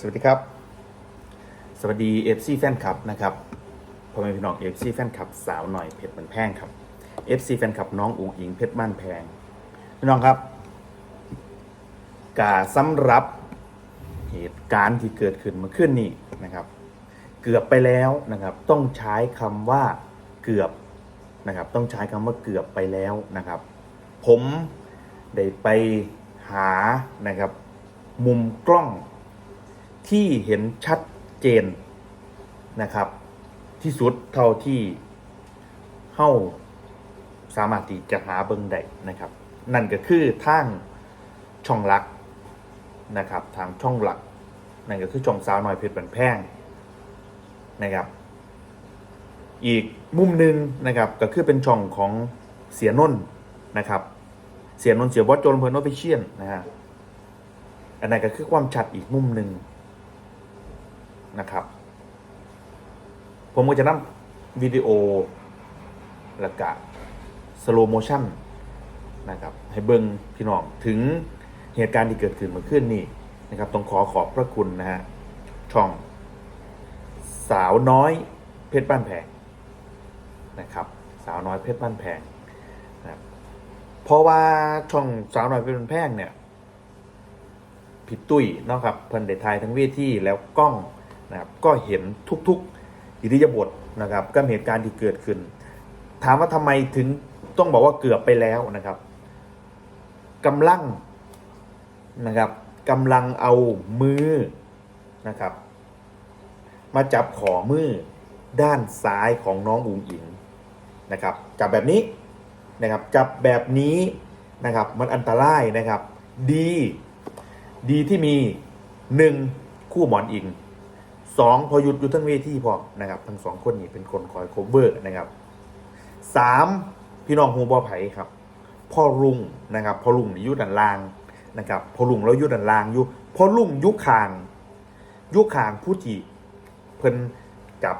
สวัสดีครับ สวัสดีเอฟซีแฟนคลับนะครับพ่อแม่พี่น้องเอฟซีแฟนคลับสาวหน่อยเพชรมันแพงครับเอฟซีแฟนคลับน้องอุ๋งอิงเพชรบ้านแพงพี่น้องครับกาสำหรับเหตุการณ์ที่เกิดขึ้นเมื่อคืนนี้นะครับ เกือบไปแล้วนะครับ ต้องใช้คำว่าเกือบนะครับ ต้องใช้คำว่าเกือบไปแล้วนะครับ ผมได้ไปหานะครับ มุมกล้อง ที่เห็นชัดเจนนะครับ ที่สุดเท่าที่เฮ้าสามารถที่จะหาเบิงได้นะครับ นั่นก็คือทางช่องหลักนะครับ ทางช่องหลัก นั่นก็คือช่องสาวน้อยเพชรบันแพงนะครับ อีกมุมหนึ่งนะครับก็คือเป็นช่องของเสียนนนะครับ เสียนนเสียบอสโจลเพลินโอฟิเชียนนะฮะอันนั้นก็คือความชัดอีกมุมหนึ่ง นะครับ ผมก็จะนำวิดีโอและกะสโลโมชั่นนะครับให้เบิงพี่น้องถึงเหตุการณ์ที่เกิดขึ้นเมื่อคืนนี้นะครับ ต้องขอขอบพระคุณนะฮะช่องสาวน้อยเพชรบ้านแพงนะครับ สาวน้อยเพชรบ้านแพงนะครับเพราะว่าช่องสาวน้อยเพชรบ้านแพงเนี่ยผิดตุ้ยเนาะครับเพิ่นได้ทายทั้งเวทีแล้วกล้อง นะครับก็เห็นทุกๆอิริยาบถนะครับกับเหตุการณ์ที่เกิดขึ้น ถามว่าทำไมถึงต้องบอกว่าเกือบไปแล้วนะครับกำลังนะครับกำลังเอามือนะครับ มาจับขอมือด้านซ้ายของน้องอุ๋งอิงนะครับ จับแบบนี้นะครับ จับแบบนี้นะครับ มันอันตรายนะครับ ดี ดีที่มีหนึ่งคู่หมอนอิง สองพอหยุดอยู่ทั้งเวทีพอนะครับ ทั้งสองคนนี้เป็นคนคอยโคเวอร์นะครับสามพี่น้องฮูบอไผ่ครับ พ่อลุงนะครับพ่อลุงอยุดันลางนะครับพ่อลุงแล้วอยุดันลางอยู่พ่อลุงยุคางยุคางผู้จีเพิ่นจับ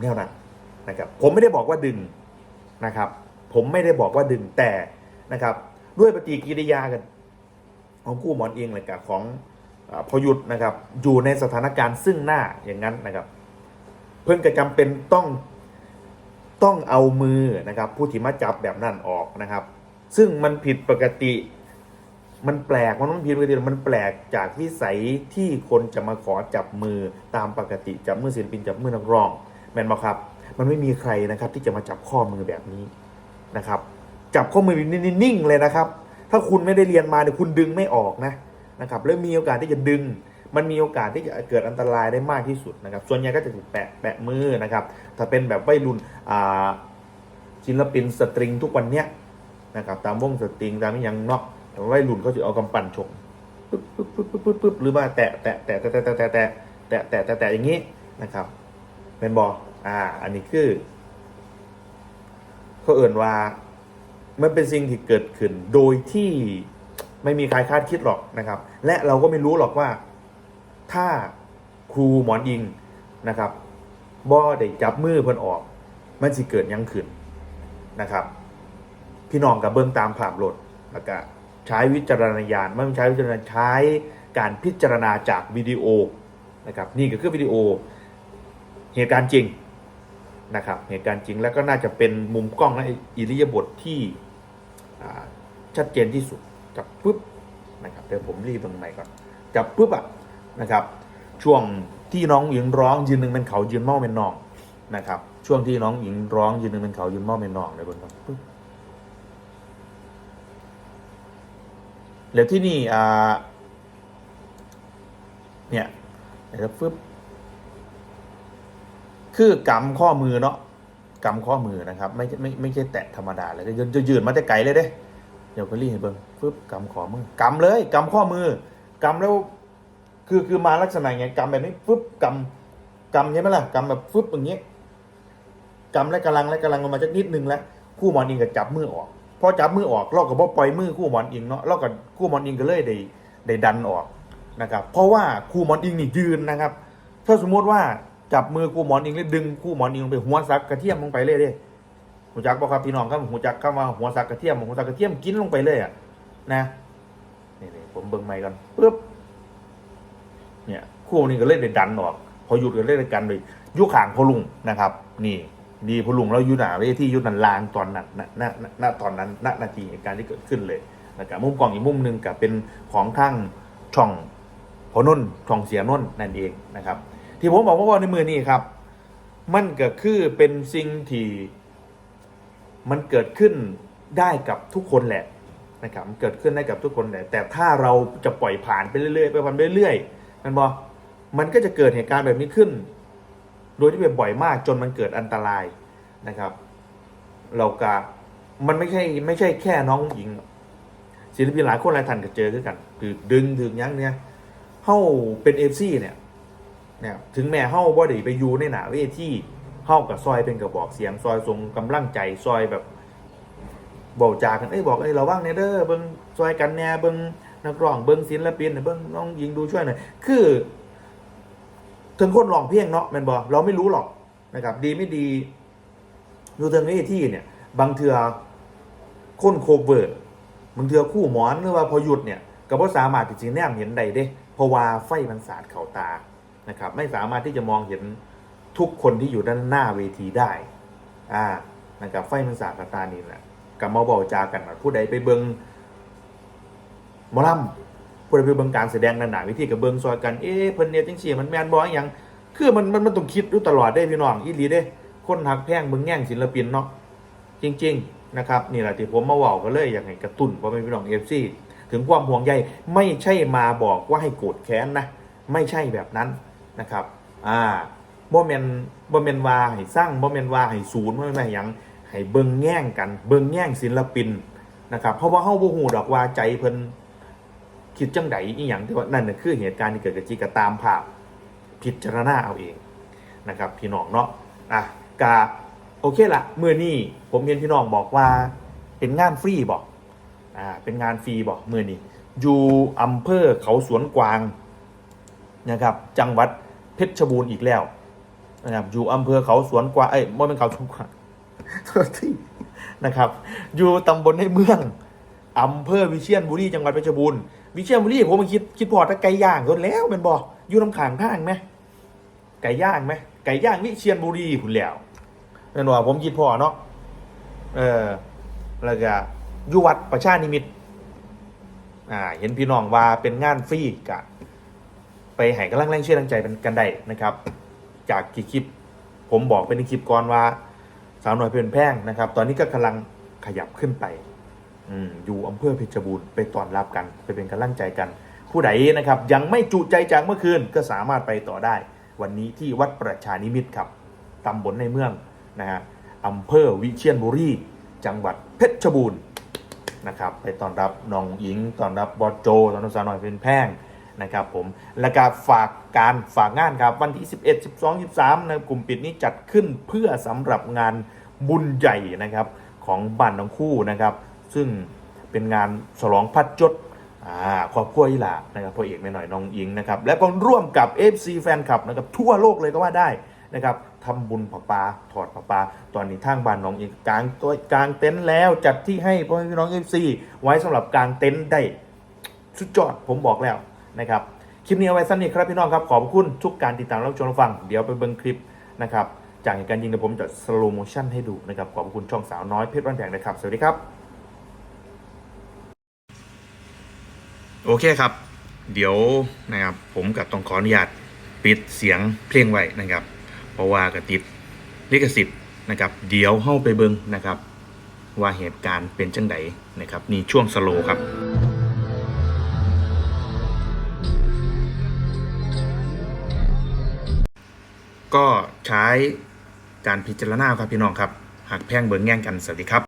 แนวนั้นนะครับผมไม่ได้บอกว่าดึงนะครับ ผมไม่ได้บอกว่าดึงแต่นะครับ ด้วยปฏิกิริยากัน ของกู้หมอนเองเลยกับของ พอยุทธนะครับอยู่ในสถานการณ์ซึ่งหน้าอย่างนั้นนะครับ เพิ่นก็จำเป็นต้องต้องเอามือนะครับผู้ที่มาจับแบบนั้นออกนะครับ ซึ่งมันผิดปกติมันแปลกมันต้องผิดปกติมันแปลกจากวิสัยที่คนจะมาขอจับมือตามปกติจับมือศิลปินจับมือนักร้อง แมนบอครับ มันไม่มีใครนะครับที่จะมาจับข้อมือแบบนี้นะครับ จับข้อมือนิ่งๆเลยนะครับ ถ้าคุณไม่ได้เรียนมาเนี่ยคุณดึงไม่ออกนะ นะครับแล้วมีโอกาสที่จะดึง มันมีโอกาสที่จะเกิดอันตรายได้มากที่สุดนะครับ ส่วนใหญ่ก็จะถูกแปะแปะมือนะครับ ถ้าเป็นแบบวัยรุ่นศิลปินสตริงทุกวันเนี้ยนะครับตามวงสตริงตามยังเนาะแต่ว่าวัยรุ่นเขาจะเอากำปั้นชกปึ๊บปึ๊บปึ๊บปึ๊บปึ๊บปึ๊บหรือว่าแตะแตะแตะแตะแตะแตะแตะแตะแตะแตะแตะแตะอย่างนี้นะครับเป็นบออ่า อันนี้คือเขาเอื่นว่ามันเป็นสิ่งที่เกิดขึ้นโดยที่ ไม่มีใครคาดคิดหรอกนะครับ และเราก็ไม่รู้หรอกว่า ถ้าครูหมอนอิงนะครับบ่ได้จับมือเพิ่นออก มันสิเกิดยังขึ้นนะครับ พี่น้องกับเบิ้งตามภาพรถแล้วก็ใช้วิจารณญาณไม่ใช้วิจารณใช้การพิจารณาจากวิดีโอนะครับนี่ก็คือวิดีโอเหตุการณ์จริงนะครับเหตุการณ์จริงแล้วก็น่าจะเป็นมุมกล้องและอิริยาบถที่ชัดเจนที่สุด จับปุ๊บนะครับเดี๋ยวผมรีบตรงไหนก่อนจับปุ๊บอะนะครับ ช่วงที่น้องหญิงร้องยืนหนึ่งเป็นเขายืนเมาเป็นนองนะครับ ช่วงที่น้องหญิงร้องยืนหนึ่งเป็นเขายืนเมาเป็นนองเลยบนครับปุ๊บแล้วที่นี่อ่าเนี่ยเดี๋ยวปุ๊บคือกำข้อมือเนาะกำข้อมือนะครับ ไม่ไม่ไม่ใช่แตะธรรมดาเลยจะจะยืนมาแต่ไกลเลยเด้ เดี๋ยวก็รีบให้เบิ้งฟึ๊บกำขอมือกำเลยกำข้อมือกำแล้ว คือคือมาลักษณะไงกำแบบนี้ฟึ๊บกำกำใช่ไหมล่ะกำแบบฟึ๊บอย่างเงี้ยกำและกำลังและกำลังลงมาจากนิดนึงแล้วคู่หมอนอิงก็จับมือออกพอจับมือออกเราก็บ่ปล่อยมือคู่หมอนอิงเนาะเราก็คู่หมอนอิงก็เลยได้ได้ดันออกนะครับ เพราะว่าคู่หมอนอิงนี่ยืนนะครับ ถ้าสมมติว่าจับมือคู่หมอนอิงแล้วดึงคู่หมอนอิงลงไปหัวซักกระเทียมลงไปเลยเด้ หูจักบ่ครับพี่น้องครับหูจักเข้ามาหัวซักกระเทียมหัวซักกระเทียมกินลงไปเลยอะนะนี่ๆผมเบิ่งใหม่ก่อนปึ๊บเนี่ยคู่นี้ก็เล่นได้ดันออก พอหยุดก็เล่นด้กันเลยยุขางพอลุงนะครับ นี่ ดีพอลุงแล้วยุหนาเวทีอยุนันลางตอนนั้นณณตอนนั้นณนาทีเหตุการณ์ที่เกิดขึ้นเลยนะครับมุมกล้องอีกมุมหนึ่งกับเป็นของข้างช่องพอนุ่นช่องเสียนุ่นนั่นเองนะครับ ที่ผมบอกว่าในมือนี้ครับ มันก็คือเป็นสิ่งที่ มันเกิดขึ้นได้กับทุกคนแหละนะครับมันเกิดขึ้นได้กับทุกคนแหละแต่ถ้าเราจะปล่อยผ่านไปเรื่อยๆไปผ่านไปเรื่อยๆมันบอกมันก็จะเกิดเหตุการณ์แบบนี้ขึ้น โดยที่เป็นบ่อยมากจนมันเกิดอันตรายนะครับ เรากะมันไม่ใช่ไม่ใช่แค่น้องหญิงศิลปินหลายคนหลายท่านก็เจอด้วยกันคือดึงถึงยั้งเนี่ยเฮ้าเป็นเอฟซีเนี่ยเนี่ยถึงแม้เฮ้าบ่ได้ไปอยู่ในหนาเวที เฮ้ากับซอยเป็นกระบอกเสียงซอยทรงกำลังใจซอยแบบบอกจากันเอ้ยบอกเอ้ยเราว่างเนเด้อเบิ้งซอยกันแน่เบิ้งนักร้องเบิ้งศิลปินเนี่ยเบิ้งน้องยิงดูช่วยหน่อยคือถึงคนร้องเพลงเนาะแมันบอกเราไม่รู้หรอกนะครับ ดีไม่ดีดูเทิงเวที่เนี่ย บางเทือคนโคเวอร์บางเทือคู่หมอนหรือว่าพอหยุดเนี่ยก็บ่สามารถที่จะแนมเห็นใดเด้เพราะว่าไฟมันสาดเข่าตานะครับ ไม่สามารถที่จะมองเห็น ทุกคนที่อยู่ด้านหน้าเวทีได้ อ่า นะครับ ไฟมันสาดเข่าตานี่แหละกับมาบอกจากันว่าผู้ใดไปเบิงมอลำผู้ใดไปเบิงการแสดงนานหนาวิธีกับเบิงซอยกัน เอ๊ะเพิ่นเนี่ยจังซี่มันแมนบอหยังคือมันมันมันต้องคิดอยู่ตลอดได้พี่น้องอีหลีเด้คนหักแพงเบิงแง่งศิลปินเนาะ จริง ๆ นะครับ นี่แหละที่ผมมาเว่าก็เลยอย่ากให้กระตุ้นพ่อแม่พี่น้องเอฟซีถึงความห่วงใยไม่ใช่มาบอกว่าให้โกรธแค้นนะ ไม่ใช่แบบนั้นนะครับ อ่า บ่แมนบ่แมนว่าให้สร้างบ่แมนว่าให้ศูนย์บ่แม่นว่าให้หยังให้เบิ่งแง่งกัน เบิ่งแง่งศิลปินนะครับ เพราะว่าเฮาบ่ฮู้ดอกว่าใจเพิ่นคิดจังไดอีหยังที่ว่านั่นน่ะคือเหตุการณ์ที่เกิดกับจิก็ตามภาพพิจารณาเอาเองนะครับพี่น้องเนาะอะกาโอเคละเมื่อนี้ผมเห็นพี่น้องบอกว่าเป็นงานฟรีบอกอ่าเป็นงานฟรีบอกเมื่อนี้อยู่อำเภอเขาสวนกวางนะครับจังหวัดเพชรบูรณ์อีกแล้ว นะครับอยู่อำเภอเขาสวนกวางเอ้ยไม่เป็นเขาสวนกวางโทษทีนะครับ อยู่ตำบลในเมืองอำเภอวิเชียรบุรีจังหวัดเพชรบูรณ์วิเชียรบุรีผมมาคิดคิดพอถ้าไก่ย่างก็แล้วเป็นบอกอยู่ลำขางทางไหมไก่ย่างไหมไก่ย่างวิเชียรบุรีคุณแล้วนั่นว่าผมคิดพอเนาะเออแล้วก็อยุวัดประชานิมิตอ่าเห็นพี่น้องว่าเป็นงานฟรีกะไปให้กำลังแรงเชื่อแรงใจเป็นกันได้นะครับ จากกี่คลิป ผมบอกเป็นในคลิปก่อนว่าสาวหน่อยเป็นแพงนะครับ ตอนนี้ก็กำลังขยับขึ้นไปอือยู่อำเภอเพชรบูรณ์ไปต้อนรับกัน ไปเป็นกำลังใจกัน ผู้ใดนะครับ ยังไม่จุใจจากเมื่อคืนก็สามารถไปต่อได้ วันนี้ที่วัดประชานิมิตครับตำบลในเมืองนะฮะอำเภอวิเชียรบุรีจังหวัดเพชรบูรณ์นะครับ ไปต้อนรับน้องหญิงต้อนรับบอโจต้อนรับสาวน้อยเป็นแพง นะครับผมและก็ฝากการฝากงานครับวันที่ 11 12 13นะกลุ่มปิดนี้จัดขึ้นเพื่อสำหรับงานบุญใหญ่นะครับของบ้านน้องคู่นะครับ ซึ่งเป็นงานฉลองพัดจดครอบครัวอีหลานะครับพ่อเอกแม่หน่อยน้องอิงนะครับและก็ร่วมกับ FC แฟนคลับนะครับทั่วโลกเลยก็ว่าได้นะครับทำบุญผาปาถอดผาปาตอนนี้ทางบ้านน้องอิงกลางตัวกลางเต็นท์แล้วจัดที่ให้พ่อพี่น้อง FC ไว้สำหรับกลางเต็นท์ได้สุดยอดผมบอกแล้ว นะครับคลิปนี้เอาไว้สั้นนี้ครับพี่น้องครับขอบคุณทุกการติดตามรับชมรับฟัง เดี๋ยวไปเบิ่งคลิปนะครับจากเหตุการณ์ยิงเดี๋ยวผมจะสโลโมชั่นให้ดูนะครับขอบคุณช่องสาวน้อยเพชรบ้านแพงนะครับ สวัสดีครับ โอเคครับ เดี๋ยวนะครับผมกับต้องขออนุญาตปิดเสียงเพลงไว้นะครับ เพราะว่ากระติดลิขสิทธิ์นะครับ เดี๋ยวเข้าไปเบิ่งนะครับ ว่าเหตุการณ์เป็นจังไดนะครับนี่ช่วงสโลครับ ก็ใช้การพิจารณาครับพี่น้องครับ หากแพ่งเบิงแง่งกันสวัสดีครับ